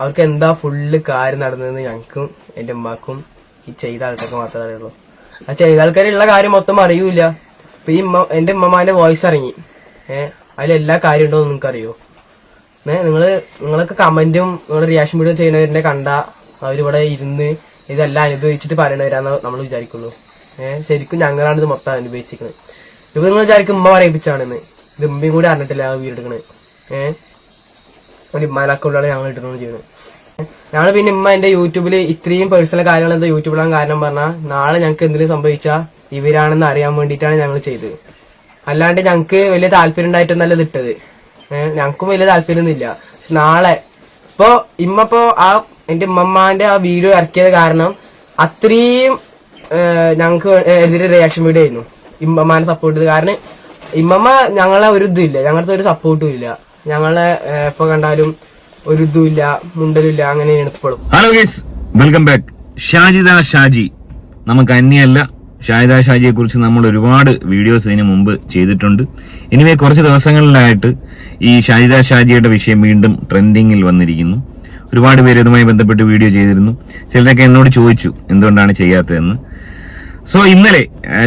അവർക്ക് എന്താ ഫുള്ള് കാര്യം നടന്നതെന്ന് ഞങ്ങൾക്കും എന്റെ ഉമ്മാക്കും ഈ ചെയ്ത ആൾക്കാർക്ക് മാത്രമേ അറിയുള്ളൂ. ആ ചെയ്ത ആൾക്കാരുള്ള കാര്യം മൊത്തം അറിയൂല ഇപ്പൊ ഈ എന്റെ ഉമ്മമാന്റെ വോയിസ് ഇറങ്ങി. ഏഹ് അതിലെല്ലാ കാര്യം ഉണ്ടോ നിങ്ങൾക്ക് അറിയോ ഏഹ് നിങ്ങൾ നിങ്ങളൊക്കെ കമന്റും നിങ്ങളുടെ റിയാക്ഷൻ വീഡിയോ ചെയ്യുന്നവരെ കണ്ട അവരിവിടെ ഇരുന്ന് ഇതെല്ലാം അനുഭവിച്ചിട്ട് പറയണവരാന്ന് നമ്മൾ വിചാരിക്കുള്ളൂ. ഏഹ് ശരിക്കും ഞങ്ങളാണ് ഇത് മൊത്തം അനുഭവിച്ചിരിക്കുന്നത് ഇപ്പൊ നിങ്ങൾ വിചാരിക്കും ഉമ്മ പറയിപ്പിച്ചാണെന്ന് ഇത് ഉമ്മയും കൂടി അറിഞ്ഞിട്ടില്ല ആ വീടെടുക്കണത് ഏഹ് ഒരു അക്കൗണ്ടാണ് ഞങ്ങൾ ഇട്ടുകൊണ്ട് ചെയ്യുന്നത്. ഞങ്ങൾ പിന്നെ ഉമ്മ എന്റെ യൂട്യൂബിൽ ഇത്രയും പേഴ്സണൽ കാര്യങ്ങൾ എന്താ യൂട്യൂബിലാണ് കാരണം പറഞ്ഞാൽ നാളെ ഞങ്ങൾക്ക് എന്തെങ്കിലും സംഭവിച്ചാൽ ഇവരാണെന്ന് അറിയാൻ വേണ്ടിയിട്ടാണ് ഞങ്ങൾ ചെയ്തത്. അല്ലാണ്ട് ഞങ്ങൾക്ക് വലിയ താല്പര്യം ഉണ്ടായിട്ടൊന്നല്ല ഇട്ടത്. ഞങ്ങൾക്കും വലിയ താല്പര്യമൊന്നുമില്ല പക്ഷെ നാളെ ഇപ്പോൾ ഇമ്മ ഇപ്പോ ആ എന്റെ ഉമ്മമ്മാന്റെ ആ വീഡിയോ ഇറക്കിയത് കാരണം അത്രയും ഞങ്ങൾക്ക് എതിരെ റിയാക്ഷൻ വീഡിയോ ആയിരുന്നു. ഇമ്മമ്മാനെ സപ്പോർട്ട് ചെയ്ത് കാരണം ഇമ്മമ്മ ഞങ്ങളെ ഒരു ഇതും ഇല്ല. ഞങ്ങളുടെ ഒരു സപ്പോർട്ടും ഇല്ല. ഞങ്ങളെ എപ്പോ കണ്ടാലും ഒരു ഇതും ഇല്ല മുണ്ടലില്ല അങ്ങനെ ഇപ്പോഴും. Hello guys welcome back Shajida Shaji. നമുക്ക് അന്യല്ല ഷാജിദ ഷാജിയെ കുറിച്ച് നമ്മൾ ഒരുപാട് വീഡിയോസ് ഇതിനു മുമ്പ് ചെയ്തിട്ടുണ്ട്. ഇനിവേ കുറച്ച് ദിവസങ്ങളിലായിട്ട് ഈ ഷാജിദ ഷാജിയുടെ വിഷയം വീണ്ടും ട്രെൻഡിങ്ങിൽ വന്നിരിക്കുന്നു. ഒരുപാട് പേര് ഇതുമായി ബന്ധപ്പെട്ട് വീഡിയോ ചെയ്തിരുന്നു. ചിലരൊക്കെ എന്നോട് ചോദിച്ചു എന്തുകൊണ്ടാണ് ചെയ്യാത്തതെന്ന്. സോ ഇന്നലെ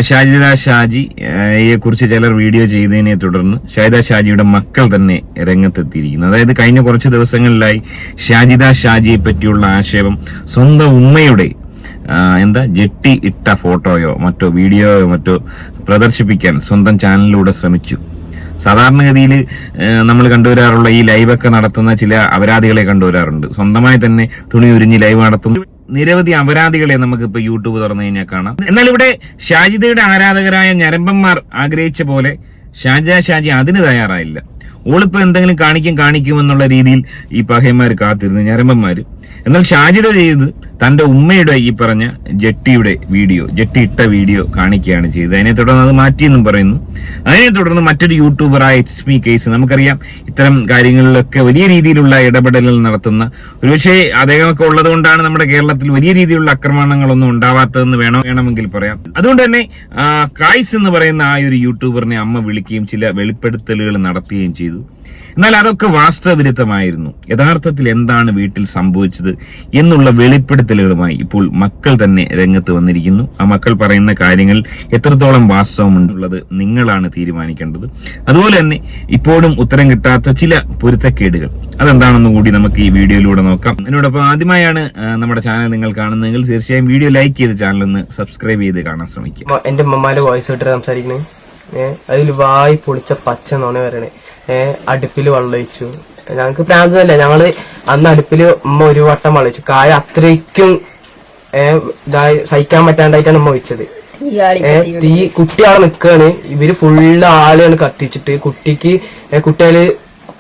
ഷാജിദ ഷാജിയെ കുറിച്ച് ചിലർ വീഡിയോ ചെയ്തതിനെ തുടർന്ന് ഷാജിദ ഷാജിയുടെ മക്കൾ തന്നെ രംഗത്തെത്തിയിരിക്കുന്നു. അതായത് കഴിഞ്ഞ കുറച്ച് ദിവസങ്ങളിലായി ഷാജിദ ഷാജിയെ പറ്റിയുള്ള ആക്ഷേപം സ്വന്തം ഉമ്മയുടെ എന്താ ജെട്ടി ഇട്ട ഫോട്ടോയോ മറ്റോ വീഡിയോയോ മറ്റോ പ്രദർശിപ്പിക്കാൻ സ്വന്തം ചാനലിലൂടെ ശ്രമിച്ചു. സാധാരണഗതിയിൽ നമ്മൾ കണ്ടുവരാറുള്ള ഈ ലൈവൊക്കെ നടത്തുന്ന ചില അപരാധികളെ കണ്ടുവരാറുണ്ട്. സ്വന്തമായി തന്നെ തുണി ഉരിഞ്ഞ് ലൈവ് നടത്തുന്ന നിരവധി അപരാധികളെ നമുക്ക് ഇപ്പൊ യൂട്യൂബ് തുറന്നു കഴിഞ്ഞാൽ കാണാം. എന്നാൽ ഇവിടെ ഷാജിദയുടെ ആരാധകരായ ഞരമ്പന്മാർ ആഗ്രഹിച്ച പോലെ ഷാജ ഷാജി അതിന് തയ്യാറായില്ല. ഓളിപ്പോ എന്തെങ്കിലും കാണിക്കും കാണിക്കും എന്നുള്ള രീതിയിൽ ഈ പഹയന്മാർ കാത്തിരുന്നു ഞരമ്പന്മാര്. എന്നാൽ ഷാജിദ ചെയ്ത്? തന്റെ ഉമ്മയുടെ ഈ പറഞ്ഞ ജെട്ടിയുടെ വീഡിയോ ജട്ടി ഇട്ട വീഡിയോ കാണിക്കുകയാണ് ചെയ്തത്. അതിനെ തുടർന്ന് അത് മാറ്റിയെന്നും പറയുന്നു. അതിനെ തുടർന്ന് മറ്റൊരു യൂട്യൂബറായ എച്ച് മി കേസ് നമുക്കറിയാം. ഇത്തരം കാര്യങ്ങളിലൊക്കെ വലിയ രീതിയിലുള്ള ഇടപെടലുകൾ നടത്തുന്ന ഒരുപക്ഷെ അദ്ദേഹമൊക്കെ ഉള്ളത് കൊണ്ടാണ് നമ്മുടെ കേരളത്തിൽ വലിയ രീതിയിലുള്ള ആക്രമണങ്ങളൊന്നും ഉണ്ടാവാത്തതെന്ന് വേണം വേണമെങ്കിൽ പറയാം. അതുകൊണ്ട് തന്നെ കായ്സ് എന്ന് പറയുന്ന ആ ഒരു യൂട്യൂബറിനെ അമ്മ വിളിക്കുകയും ചില വെളിപ്പെടുത്തലുകൾ നടത്തുകയും ചെയ്തു. എന്നാൽ അതൊക്കെ വാസ്തവവിരുദ്ധമായിരുന്നു. യഥാർത്ഥത്തിൽ എന്താണ് വീട്ടിൽ സംഭവിച്ചത് എന്നുള്ള വെളിപ്പെടുത്തലുകളുമായി ഇപ്പോൾ മക്കൾ തന്നെ രംഗത്ത് വന്നിരിക്കുന്നു. ആ മക്കൾ പറയുന്ന കാര്യങ്ങൾ എത്രത്തോളം വാസ്തവമുണ്ടുള്ളത് നിങ്ങളാണ് തീരുമാനിക്കേണ്ടത്. അതുപോലെ തന്നെ ഇപ്പോഴും ഉത്തരം കിട്ടാത്ത ചില പൊരുത്തക്കേടുകൾ. അതെന്താണെന്ന് കൂടി നമുക്ക് ഈ വീഡിയോയിലൂടെ നോക്കാം. എന്നോടൊപ്പം ആദ്യമായാണ് നമ്മുടെ ചാനൽ നിങ്ങൾ കാണുന്നതെങ്കിൽ തീർച്ചയായും വീഡിയോ ലൈക്ക് ചെയ്ത് ചാനൽ ഒന്ന് സബ്സ്ക്രൈബ് ചെയ്ത് കാണാൻ ശ്രമിക്കുക. എന്റെ ഉമ്മമാന്റെ വോയിസ് ഇട്ട് സംസാരിക്കണേ. അതിൽ വായി പൊളിച്ച പച്ച നോണ വരണേ അടുപ്പിൽ വെള്ളം ഒഴിച്ചു. ഞങ്ങൾക്ക് പ്രാന്തല്ല ഞങ്ങൾ അന്ന് അടുപ്പിൽ ഉമ്മ ഒരു വട്ടം വെള്ളം ഒഴിച്ചു കായ അത്രയ്ക്കും ഇതായി സഹിക്കാൻ പറ്റാണ്ടായിട്ടാണ് ഉമ്മ ഒഴിച്ചത്. തീ കുട്ടി അവിടെ നിൽക്കാണ് ഇവർ ഫുള്ള് ആളെയാണ് കത്തിച്ചിട്ട്. കുട്ടിക്ക് കുട്ടികൾ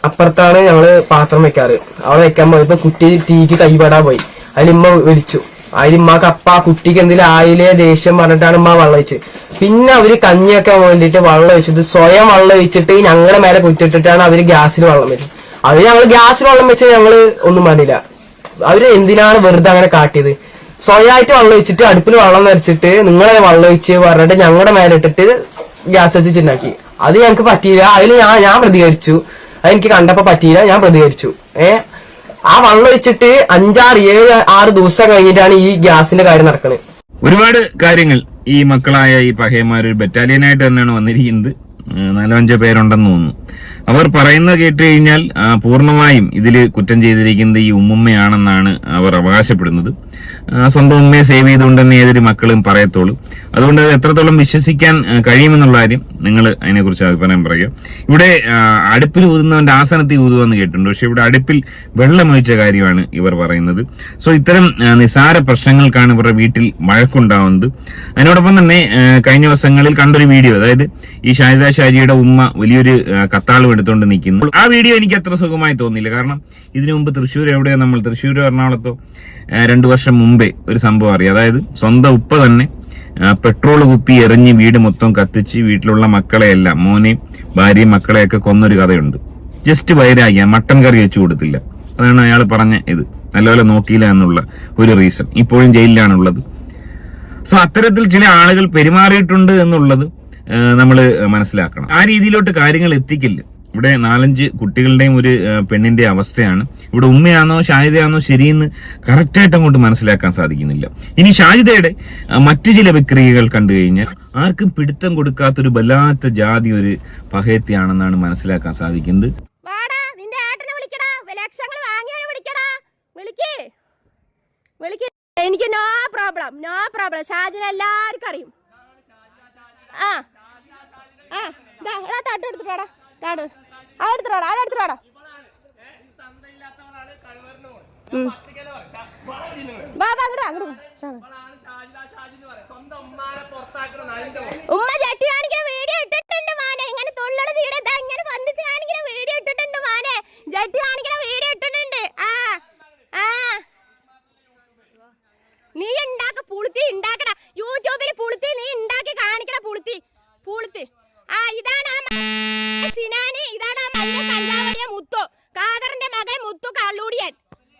അപ്പുറത്താണ് ഞങ്ങൾ പാത്രം വെക്കാറ്. അവിടെ വെക്കാൻ പോയപ്പോ കുട്ടി തീക്ക് കൈപെടാൻ പോയി. അതിലുമ്മ ഉമ്മ അതിൽ ഉമ്മക്ക് അപ്പ ആ കുട്ടിക്ക് എന്തെങ്കിലും ആയിലെ ദേഷ്യം പറഞ്ഞിട്ടാണ് ഉമ്മ വെള്ളം വെച്ചത് പിന്നെ അവർ കഞ്ഞിയൊക്കെ വേണ്ടിട്ട് വെള്ളം ഒഴിച്ചത്. സ്വയം വെള്ളം ഒഴിച്ചിട്ട് ഞങ്ങളുടെ മേലെ കുറ്റിട്ടിട്ടാണ് അവർ ഗ്യാസിൽ വെള്ളം വെച്ചത്. അത് ഞങ്ങൾ ഗ്യാസിൽ വെള്ളം വെച്ചത് ഞങ്ങൾ ഒന്നും പറഞ്ഞില്ല. അവർ എന്തിനാണ് വെറുതെ അങ്ങനെ കാട്ടിയത്? സ്വയമായിട്ട് വെള്ളം ഒഴിച്ചിട്ട് അടുപ്പിൽ വെള്ളം നിറച്ചിട്ട് നിങ്ങളെ വെള്ളം ഒഴിച്ച് പറഞ്ഞിട്ട് ഞങ്ങളുടെ മേലെ ഇട്ടിട്ട് ഗ്യാസ് എത്തിച്ചുണ്ടാക്കി. അത് ഞങ്ങൾക്ക് പറ്റിയില്ല. അതിൽ ഞാൻ ഞാൻ പ്രതികരിച്ചു. അത് എനിക്ക് കണ്ടപ്പോ പറ്റിയില്ല. ഞാൻ പ്രതികരിച്ചു. ഏ? ആ വെള്ളം ഒഴിച്ചിട്ട് അഞ്ചാറ് ഏഴ് ആറ് ദിവസം കഴിഞ്ഞിട്ടാണ് ഈ ഗ്യാസിന്റെ കാര്യം നടക്കുന്നത് ഒരുപാട് കാര്യങ്ങൾ ഈ മക്കളായ ഈ പഹയന്മാർ ഒരു ബറ്റാലിയനായിട്ട് തന്നെയാണ് വന്നിരിക്കുന്നത്. നാലോ അഞ്ചോ പേരുണ്ടെന്ന് തോന്നുന്നു. അവർ പറയുന്നത് കേട്ട് കഴിഞ്ഞാൽ പൂർണമായും ഇതിൽ കുറ്റം ചെയ്തിരിക്കുന്നത് ഈ ഉമ്മുമ്മയാണെന്നാണ് അവർ അവകാശപ്പെടുന്നത്. സ്വന്തം ഉമ്മയെ സേവ് ചെയ്തുകൊണ്ടെന്ന് ഏതൊരു മക്കളും പറയത്തുള്ളൂ. അതുകൊണ്ട് അത് എത്രത്തോളം വിശ്വസിക്കാൻ കഴിയുമെന്നുള്ള കാര്യം നിങ്ങൾ അതിനെക്കുറിച്ച് അഭിപ്രായം പറയുക. ഇവിടെ അടുപ്പിൽ ഊതുന്നവന്റെ ആസനത്തിൽ ഊതുവെന്ന് കേട്ടിട്ടുണ്ട്. പക്ഷെ ഇവിടെ അടുപ്പിൽ വെള്ളമൊഴിച്ച കാര്യമാണ് ഇവർ പറയുന്നത്. സോ ഇത്തരം നിസാര പ്രശ്നങ്ങൾക്കാണ് ഇവരുടെ വീട്ടിൽ വഴക്കുണ്ടാവുന്നത്. അതിനോടൊപ്പം തന്നെ കഴിഞ്ഞ ദിവസങ്ങളിൽ കണ്ടൊരു വീഡിയോ അതായത് ഈ ഷാജിദ ഷാജിയുടെ ഉമ്മ വലിയൊരു കത്താളും എടുത്തുകൊണ്ട് നിൽക്കുന്നു. ആ വീഡിയോ എനിക്ക് അത്ര സുഖമായി തോന്നിയില്ല. കാരണം ഇതിനു മുമ്പ് തൃശ്ശൂർ എവിടെയോ? നമ്മൾ തൃശ്ശൂർ എറണാകുളത്തോ രണ്ടു വർഷം മുമ്പേ ഒരു സംഭവം അറിയാം. അതായത് സ്വന്തം ഉപ്പ തന്നെ പെട്രോൾ കുപ്പി എറിഞ്ഞ് വീട് മൊത്തം കത്തിച്ച് വീട്ടിലുള്ള മക്കളെയെല്ലാം മോനെയും ഭാര്യയും മക്കളെയൊക്കെ കൊന്നൊരു കഥയുണ്ട്. ജസ്റ്റ് വൈരാഗ്യ മട്ടൻ കറി വെച്ചു കൊടുത്തില്ല. അതാണ് അയാൾ പറഞ്ഞ ഇത്. നല്ലപോലെ നോക്കിയില്ല എന്നുള്ള ഒരു റീസൺ ഇപ്പോഴും ജയിലിലാണുള്ളത് സോ അത്തരത്തിൽ ചില ആളുകൾ പെരുമാറിയിട്ടുണ്ട് എന്നുള്ളത് നമ്മൾ മനസ്സിലാക്കണം. ആ രീതിയിലോട്ട് കാര്യങ്ങൾ എത്തിക്കില്ല. ഇവിടെ നാലഞ്ച് കുട്ടികളുടെയും ഒരു പെണ്ണിന്റെ അവസ്ഥയാണ്. ഇവിടെ ഉമ്മയാണോ ഷാജിതയാണോ ശരിയെന്ന് കറക്റ്റായിട്ട് അങ്ങോട്ട് മനസ്സിലാക്കാൻ സാധിക്കുന്നില്ല. ഇനി ഷാജിതയുടെ മറ്റു ചില വിക്രിയകൾ കണ്ടു കഴിഞ്ഞാൽ ആർക്കും പിടുത്തം കൊടുക്കാത്തൊരു വല്ലാത്ത ജാതി ഒരു പഹയത്തിയാണെന്നാണ് മനസ്സിലാക്കാൻ സാധിക്കുന്നത്. എനിക്ക് നോ പ്രോബ്ലം നോ പ്രോബ്ലം ഷാജിനെ എല്ലാവർക്കും അറിയും. ആ. ആ ദാ എടാ തട്ട് എടുത്തിട്ടാടാ താട്. ഉം. വാ ഉമ്മ ചട്ടി കാണിക്കാൻ വീഡിയോ ഇട്ടിട്ടുണ്ട് മാനെ. ഇങ്ങനെ തുള്ളണ ചീടെ ദാ ഇങ്ങനെ വന്നിച്ച് കാണിക്കുന്ന വീഡിയോ ഇട്ടിട്ടുണ്ട് മാനെ. ചട്ടി കാണിക്കുന്ന വീഡിയോ ഇട്ടിട്ടുണ്ട് ആ ആ നീ ഉണ്ടാക്ക പുളുത്തി ഉണ്ടാക്കട യൂട്യൂബിൽ പുളുത്തി നീ ഉണ്ടാക്കി കാണിക്കട പുളുത്തി പുളുത്തി ആ ഇതാണ് ആ മ- സിനാനി ഇതാണ് ആ മഞ്ഞ കഞ്ചാവടിയ മുത്തു കാദറിന്റെ മകൻ മുത്തു കള്ളൂടിയൻ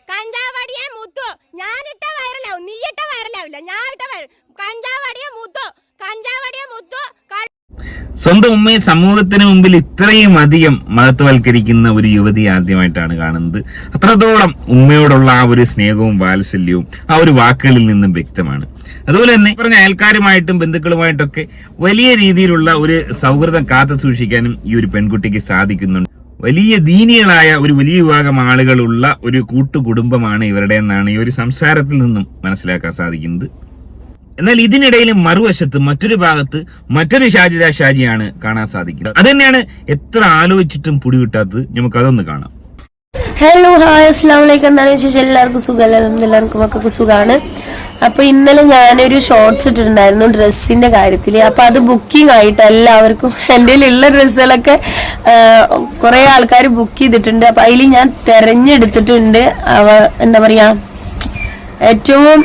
കഞ്ചാവടിയ മുത്തു ഞാനിട്ട വൈറലാവും നീ ഇട്ട വൈറലാവില്ല ഞാൻ ഇട്ട വൈറൽ കഞ്ചാവടിയ മുത്തു കഞ്ചാവടിയ മുത്തു ക- സ്വന്തം ഉമ്മയെ സമൂഹത്തിന് മുമ്പിൽ ഇത്രയും അധികം മഹത്വവൽക്കരിക്കുന്ന ഒരു യുവതി ആദ്യമായിട്ടാണ് കാണുന്നത്. അത്രത്തോളം ഉമ്മയോടുള്ള ആ ഒരു സ്നേഹവും വാത്സല്യവും ആ ഒരു വാക്കുകളിൽ നിന്നും വ്യക്തമാണ്. അതുപോലെ തന്നെ പറഞ്ഞ അയൽക്കാരുമായിട്ടും ബന്ധുക്കളുമായിട്ടൊക്കെ വലിയ രീതിയിലുള്ള ഒരു സൗഹൃദം കാത്തു സൂക്ഷിക്കാനും ഈ ഒരു പെൺകുട്ടിക്ക് സാധിക്കുന്നുണ്ട്. വലിയ ദീനികളായ ഒരു വലിയ വിഭാഗം ആളുകളുള്ള ഒരു കൂട്ടുകുടുംബമാണ് ഇവരുടെ എന്നാണ് ഈ ഒരു സംസാരത്തിൽ നിന്നും മനസ്സിലാക്കാൻ സാധിക്കുന്നത്. എന്നാൽ ഇതിനിടയിൽ മറുവശത്ത് മറ്റൊരു ഭാഗത്ത് മറ്റൊരു ഷാജിദ ഷാജിയാണ് കാണാൻ സാധിക്കുന്നത്. അത് തന്നെയാണ് എത്ര ആലോചിച്ചിട്ടും പിടികിട്ടാത്തത് നമുക്ക് അതൊന്ന് കാണാം. ഹലോ ഹായ് അസ്ലാം വലൈക്കും എന്താണ് വിശേഷം? എല്ലാവർക്കും സുഖമല്ല? എല്ലാവർക്കും മക്കൾക്ക് സുഖമാണ് അപ്പോൾ ഇന്നലെ ഞാനൊരു ഷോർട്സ് ഇട്ടിട്ടുണ്ടായിരുന്നു ഡ്രസ്സിന്റെ കാര്യത്തിൽ അപ്പോൾ അത് ബുക്കിംഗ് ആയിട്ട് എല്ലാവർക്കും എന്റെ ഉള്ള ഡ്രസ്സുകളൊക്കെ കുറേ ആൾക്കാർ ബുക്ക് ചെയ്തിട്ടുണ്ട്. അപ്പോൾ അതിൽ ഞാൻ തിരഞ്ഞെടുത്തിട്ടുണ്ട്. അവ എന്താ പറയാ ഏറ്റവും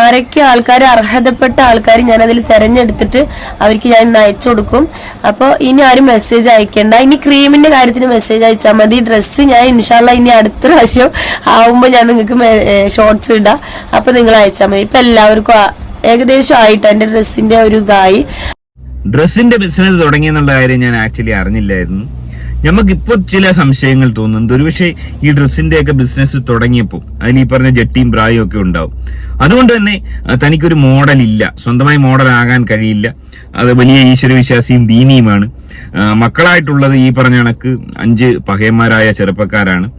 ആരൊക്കെ ആൾക്കാർ അർഹതപ്പെട്ട ആൾക്കാർ ഞാൻ അതിൽ തെരഞ്ഞെടുത്തിട്ട് അവർക്ക് ഞാൻ ഇന്ന് അയച്ചു കൊടുക്കും. അപ്പോൾ ഇനി ആരും മെസ്സേജ് അയക്കേണ്ട. ഇനി ക്രീമിന്റെ കാര്യത്തിന് മെസ്സേജ് അയച്ചാൽ മതി. ഡ്രസ്സ് ഞാൻ ഇൻഷാല്ല ഇനി അടുത്ത പ്രാവശ്യം ആവുമ്പോൾ ഞാൻ നിങ്ങൾക്ക് ഷോർട്സ് ഇടാം. അപ്പൊ നിങ്ങൾ അയച്ചാൽ മതി. ഇപ്പൊ എല്ലാവർക്കും ഏകദേശം ആയിട്ട് എന്റെ ഡ്രസ്സിന്റെ ഒരു ഇതായി. ഡ്രസ്സിന്റെ ബിസിനസ് തുടങ്ങിയെന്നുള്ള കാര്യം ഞാൻ ആക്ച്വലി അറിഞ്ഞില്ലായിരുന്നു. നമുക്കിപ്പോ ചില സംശയങ്ങൾ തോന്നുന്നുണ്ട്. ഒരുപക്ഷെ ഈ ഡ്രസ്സിന്റെ ഒക്കെ ബിസിനസ് തുടങ്ങിയപ്പോൾ അതിൽ ഈ പറഞ്ഞ ജട്ടിയും പ്രായവും ഒക്കെ ഉണ്ടാവും. അതുകൊണ്ട് തന്നെ തനിക്കൊരു മോഡൽ ഇല്ല. സ്വന്തമായി മോഡൽ ആകാൻ കഴിയില്ല. അത് വലിയ ഈശ്വരവിശ്വാസിയും ദീനിയുമാണ്. മക്കളായിട്ടുള്ളത് ഈ പറഞ്ഞ കണക്ക് അഞ്ച് പഹയന്മാരായ ചെറുപ്പക്കാരാണ്.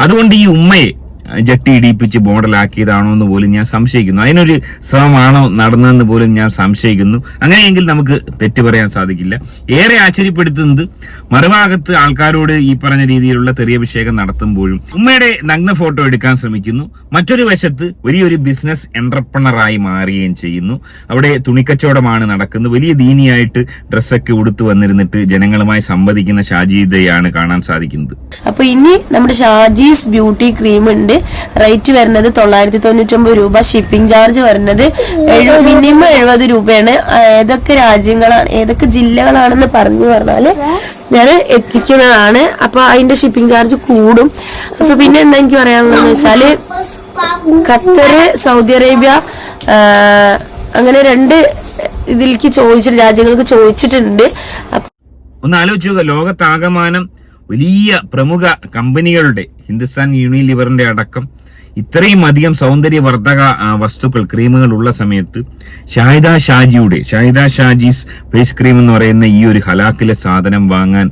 അതുകൊണ്ട് ഈ ഉമ്മയെ ജട്ടി ഇടിപ്പിച്ച് മോഡലാക്കിയതാണോ എന്ന് പോലും ഞാൻ സംശയിക്കുന്നു. അതിനൊരു ശ്രമമാണോ നടന്നതെന്ന് പോലും ഞാൻ സംശയിക്കുന്നു. അങ്ങനെയെങ്കിൽ നമുക്ക് തെറ്റ് പറയാൻ സാധിക്കില്ല. ഏറെ ആശ്ചര്യപ്പെടുത്തുന്നത് മറുഭാഗത്ത് ആൾക്കാരോട് ഈ പറഞ്ഞ രീതിയിലുള്ള തെറിയഭിഷേകം നടത്തുമ്പോഴും ഉമ്മയുടെ നഗ്ന ഫോട്ടോ എടുക്കാൻ ശ്രമിക്കുന്നു. മറ്റൊരു വശത്ത് വലിയൊരു ബിസിനസ് എന്റർപ്രണറായി മാറുകയും ചെയ്യുന്നു. അവിടെ തുണിക്കച്ചവടമാണ് നടക്കുന്നത്. വലിയ ദീനിയായിട്ട് ഡ്രസ്സൊക്കെ ഉടുത്തു വന്നിരുന്നിട്ട് ജനങ്ങളുമായി സംവദിക്കുന്ന ഷാജീദയാണ് കാണാൻ സാധിക്കുന്നത്. അപ്പൊ ഇനി നമ്മുടെ ഷാജീസ് ബ്യൂട്ടി ക്രീം ഉണ്ട് റേറ്റ് വരുന്നത് തൊള്ളായിരത്തി തൊണ്ണൂറ്റൊമ്പത് രൂപ ഷിപ്പിംഗ് ചാർജ് വരുന്നത് മിനിമം എഴുപത് രൂപയാണ്. ഏതൊക്കെ രാജ്യങ്ങളാണ് ഏതൊക്കെ ജില്ലകളാണെന്ന് പറഞ്ഞു പറഞ്ഞാൽ ഞാൻ എത്തിക്കുന്നതാണ്. അപ്പൊ അതിന്റെ ഷിപ്പിംഗ് ചാർജ് കൂടും. അപ്പൊ പിന്നെ എന്താ എനിക്ക് പറയാനുള്ളതെന്ന് വെച്ചാൽ ഖത്തർ സൗദി അറേബ്യ അങ്ങനെ രണ്ട് ഇതിലേക്ക് ചോദിച്ചിട്ട് രാജ്യങ്ങൾക്ക് ചോദിച്ചിട്ടുണ്ട്. ഒന്ന് ആലോചിച്ചു ലോകത്താകമാനം വലിയ പ്രമുഖ കമ്പനികളുടെ ഹിന്ദുസ്ഥാൻ യൂണിലിവറിന്റെ അടക്കം ഇത്രയും അധികം സൗന്ദര്യവർദ്ധക വർദ്ധക വസ്തുക്കൾ ക്രീമുകൾ ഉള്ള സമയത്ത് ഷാഹിദ ഷാജിയുടെ ഷാഹിദ ഷാജീസ് ഫേസ് ക്രീം എന്ന് പറയുന്ന ഈ ഒരു ഹലാക്കിലെ സാധനം വാങ്ങാൻ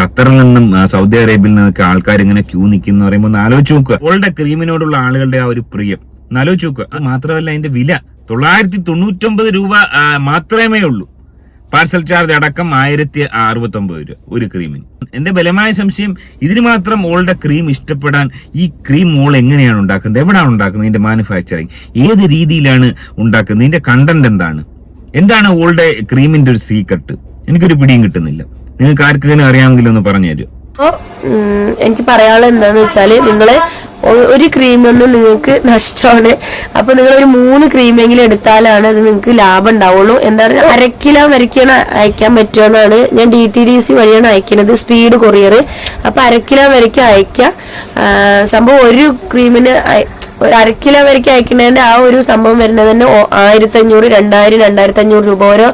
ഖത്തറിൽ നിന്നും സൗദി അറേബ്യയിൽ നിന്നൊക്കെ ആൾക്കാർ ഇങ്ങനെ ക്യൂ നിൽക്കുന്ന പറയുമ്പോൾ ഒന്ന് ആലോചിച്ച് നോക്കുക. അവളുടെ ക്രീമിനോടുള്ള ആളുകളുടെ ആ ഒരു പ്രിയം. ഒന്ന് ആലോചിച്ച് നോക്കുക. അത് മാത്രമല്ല അതിന്റെ വില തൊള്ളായിരത്തി തൊണ്ണൂറ്റൊമ്പത് രൂപ മാത്രമേ ഉള്ളൂ. പാർസൽ ചാർജ് അടക്കം ആയിരത്തി അറുപത്തി ഒമ്പത് രൂപ ഒരു ക്രീമിന്. എന്റെ ബലമായ സംശയം ഇതിന് മാത്രം ഓളുടെ ക്രീം ഇഷ്ടപ്പെടാൻ ഈ ക്രീം മോൾ എങ്ങനെയാണ് ഉണ്ടാക്കുന്നത്? എവിടെയാണ് ഉണ്ടാക്കുന്നത് ഇതിന്റെ മാനുഫാക്ചറിങ് ഏത് രീതിയിലാണ് ഉണ്ടാക്കുന്നത്? ഇതിന്റെ കണ്ടന്റ് എന്താണ്? എന്താണ് ഓളുടെ ക്രീമിന്റെ ഒരു സീക്രട്ട് എനിക്കൊരു പിടിയും കിട്ടുന്നില്ല. നിങ്ങൾക്ക് ആർക്കെങ്കിലും അറിയാമെങ്കിലും ഒന്ന് പറഞ്ഞു തരുമോ? എനിക്ക് പറയാനുള്ളത് എന്താണെന്ന് വെച്ചാൽ നിങ്ങൾ ഒരു ക്രീമൊന്നും നിങ്ങൾക്ക് നഷ്ടമാണ്. അപ്പൊ നിങ്ങൾ ഒരു മൂന്ന് ക്രീമെങ്കിലും എടുത്താലാണ് അത് നിങ്ങൾക്ക് ലാഭം ഉണ്ടാവുള്ളൂ. എന്താ പറയുക അരക്കിലോ കിലോ വരയ്ക്കാണ് അയക്കാൻ പറ്റുമെന്നാണ് ഞാൻ ഡി ടി ഡി സി വഴിയാണ് അയക്കുന്നത് സ്പീഡ് കൊറിയർ അപ്പൊ അരക്കിലോ കിലോ വരയ്ക്ക് അയക്കാം സംഭവം ഒരു ക്രീമിന് ഒരു അര കിലോ വരയ്ക്ക് അയക്കുന്നതിന്റെ ആ ഒരു സംഭവം വരുന്നത് തന്നെ ആയിരത്തി അഞ്ഞൂറ് രണ്ടായിരം രണ്ടായിരത്തി അഞ്ഞൂറ് രൂപ ഓരോ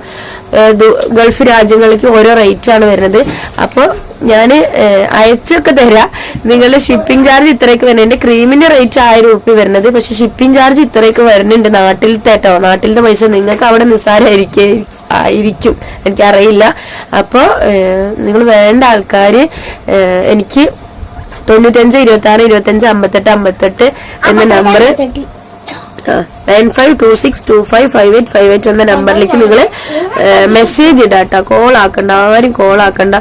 ഗൾഫ് രാജ്യങ്ങൾക്ക് ഓരോ റേറ്റ് ആണ് വരുന്നത്. അപ്പോൾ ഞാൻ അയച്ചൊക്കെ തരാം. നിങ്ങളുടെ ഷിപ്പിംഗ് ചാർജ് ഇത്രയൊക്കെ വരുന്നത് എന്റെ ക്രീമിന്റെ റേറ്റ് ആയിരം രൂപ വരുന്നത്. പക്ഷെ ഷിപ്പിംഗ് ചാർജ് ഇത്രയൊക്കെ വരുന്നുണ്ട് നാട്ടിലത്തെ കേട്ടോ നാട്ടിലത്തെ പൈസ നിങ്ങൾക്ക് അവിടെ നിസ്സാരമായിരിക്കും ആയിരിക്കും. എനിക്കറിയില്ല. അപ്പോൾ നിങ്ങൾ വേണ്ട ആൾക്കാർ എനിക്ക് തൊണ്ണൂറ്റഞ്ച് ഇരുപത്തി ആറ് ഇരുപത്തഞ്ച് അമ്പത്തെട്ട് അമ്പത്തെട്ട് എന്ന number nine five two six two five five eight five eight എന്ന നമ്പറിലേക്ക് നിങ്ങൾ മെസ്സേജ് ഇടാട്ടോ. കോൾ ആക്കണ്ട ആരും കോൾ ആക്കണ്ട.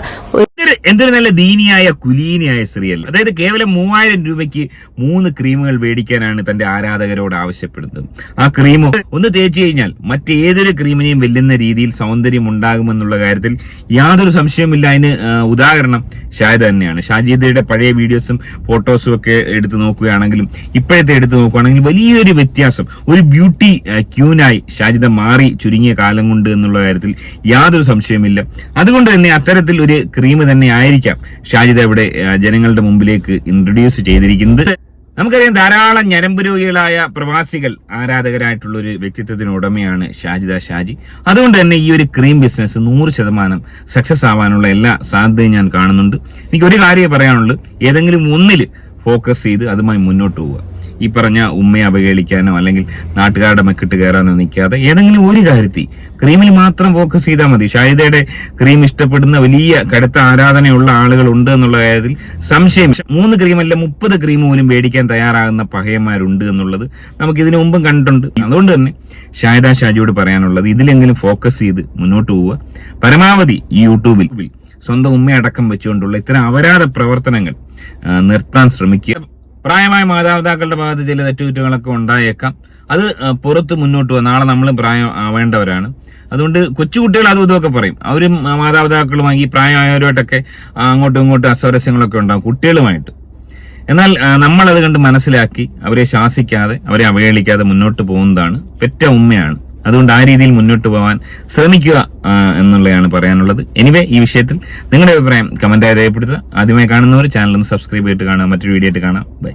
എന്തൊരു നല്ല ദീനിയായ കുലീനിയായ സ്ത്രീയല്ല. അതായത് കേവലം മൂവായിരം രൂപയ്ക്ക് മൂന്ന് ക്രീമുകൾ മേടിക്കാനാണ് തന്റെ ആരാധകരോട് ആവശ്യപ്പെടുന്നത്. ആ ക്രീം ഒന്ന് തേച്ച് കഴിഞ്ഞാൽ മറ്റേതൊരു ക്രീമിനെയും വെല്ലുന്ന രീതിയിൽ സൗന്ദര്യം ഉണ്ടാകുമെന്നുള്ള കാര്യത്തിൽ യാതൊരു സംശയവുമില്ല. അതിന് ഉദാഹരണം ഷാജിദ തന്നെയാണ്. ഷാജിദയുടെ പഴയ വീഡിയോസും ഫോട്ടോസും ഒക്കെ എടുത്തു നോക്കുകയാണെങ്കിലും ഇപ്പോഴത്തെ എടുത്തു നോക്കുകയാണെങ്കിൽ വലിയൊരു വ്യത്യാസം. ഒരു ബ്യൂട്ടി ക്യൂനായി ഷാജിദ മാറി ചുരുങ്ങിയ കാലം കൊണ്ട് എന്നുള്ള കാര്യത്തിൽ യാതൊരു സംശയമില്ല അതുകൊണ്ട് തന്നെ അത്തരത്തിൽ ഒരു ക്രീം തന്നെ ആയിരിക്കാം ഷാജിദ് ഇവിടെ ജനങ്ങളുടെ മുമ്പിലേക്ക് ഇൻട്രൊഡ്യൂസ് ചെയ്തിരിക്കുന്നത്. നമുക്കറിയാം ധാരാളം ഞരമ്പ് രോഗികളായ പ്രവാസികൾ ആരാധകരായിട്ടുള്ള ഒരു വ്യക്തിത്വത്തിന് ഉടമയാണ് ഷാജിദ ഷാജി. അതുകൊണ്ട് തന്നെ ഈ ഒരു ക്രീം ബിസിനസ് നൂറ് ശതമാനം സക്സസ് ആവാനുള്ള എല്ലാ സാധ്യതയും ഞാൻ കാണുന്നുണ്ട്. എനിക്ക് ഒരു കാര്യമേ പറയാനുള്ളൂ ഏതെങ്കിലും ഒന്നിൽ ഫോക്കസ് ചെയ്ത് അതുമായി മുന്നോട്ട് പോവുക. ഈ പറഞ്ഞ ഉമ്മയെ അവഹേളിക്കാനോ അല്ലെങ്കിൽ നാട്ടുകാരുടെ മെക്കിട്ട് കയറാനോ നിൽക്കാതെ ഏതെങ്കിലും ഒരു കാര്യത്തിൽ ക്രീമിൽ മാത്രം ഫോക്കസ് ചെയ്താൽ മതി. ഷാഹിദയുടെ ക്രീം ഇഷ്ടപ്പെടുന്ന വലിയ കടുത്ത ആരാധനയുള്ള ആളുകൾ ഉണ്ട് എന്നുള്ള കാര്യത്തിൽ സംശയം. മൂന്ന് ക്രീമല്ല മുപ്പത് ക്രീം പോലും മേടിക്കാൻ തയ്യാറാകുന്ന പഹയന്മാരുണ്ട് എന്നുള്ളത് നമുക്ക് ഇതിനു മുമ്പും കണ്ടിട്ടുണ്ട്. അതുകൊണ്ട് തന്നെ ഷാഹിദ ഷാജിയോട് പറയാനുള്ളത് ഇതിലെങ്കിലും ഫോക്കസ് ചെയ്ത് മുന്നോട്ട് പോവുക. പരമാവധി ഈ യൂട്യൂബിൽ സ്വന്തം ഉമ്മയടക്കം വെച്ചുകൊണ്ടുള്ള ഇത്തരം അപരാധ പ്രവർത്തനങ്ങൾ നിർത്താൻ ശ്രമിക്കുക. പ്രായമായ മാതാപിതാക്കളുടെ ഭാഗത്ത് ചില തെറ്റുകുറ്റങ്ങളൊക്കെ ഉണ്ടായേക്കാം. അത് പുറത്ത് മുന്നോട്ട് പോകും നാളെ നമ്മളും പ്രായം ആവേണ്ടവരാണ്. അതുകൊണ്ട് കൊച്ചുകുട്ടികൾ അതും ഇതുമൊക്കെ പറയും. അവരും മാതാപിതാക്കളുമായി ഈ പ്രായമായവരുമായിട്ടൊക്കെ അങ്ങോട്ടും ഇങ്ങോട്ടും അസ്വരസ്യങ്ങളൊക്കെ ഉണ്ടാകും കുട്ടികളുമായിട്ട്. എന്നാൽ നമ്മൾ നമ്മളത് കണ്ട് മനസ്സിലാക്കി അവരെ ശാസിക്കാതെ അവരെ അവഹേളിക്കാതെ മുന്നോട്ട് പോകുന്നതാണ് പെറ്റ ഉമ്മയാണ്. അതുകൊണ്ട് ആ രീതിയിൽ മുന്നോട്ട് പോകാൻ ശ്രമിക്കുക എന്നുള്ളതാണ് പറയാനുള്ളത്. എനിവേ ഈ വിഷയത്തിൽ നിങ്ങളുടെ അഭിപ്രായം കമന്റായി രേഖപ്പെടുത്തുക. ആദ്യമായി കാണുന്നവർ ചാനൽ ഒന്ന് സബ്സ്ക്രൈബ് ചെയ്തിട്ട് കാണുക. മറ്റൊരു വീഡിയോ ആയിട്ട് കാണാം. ബൈ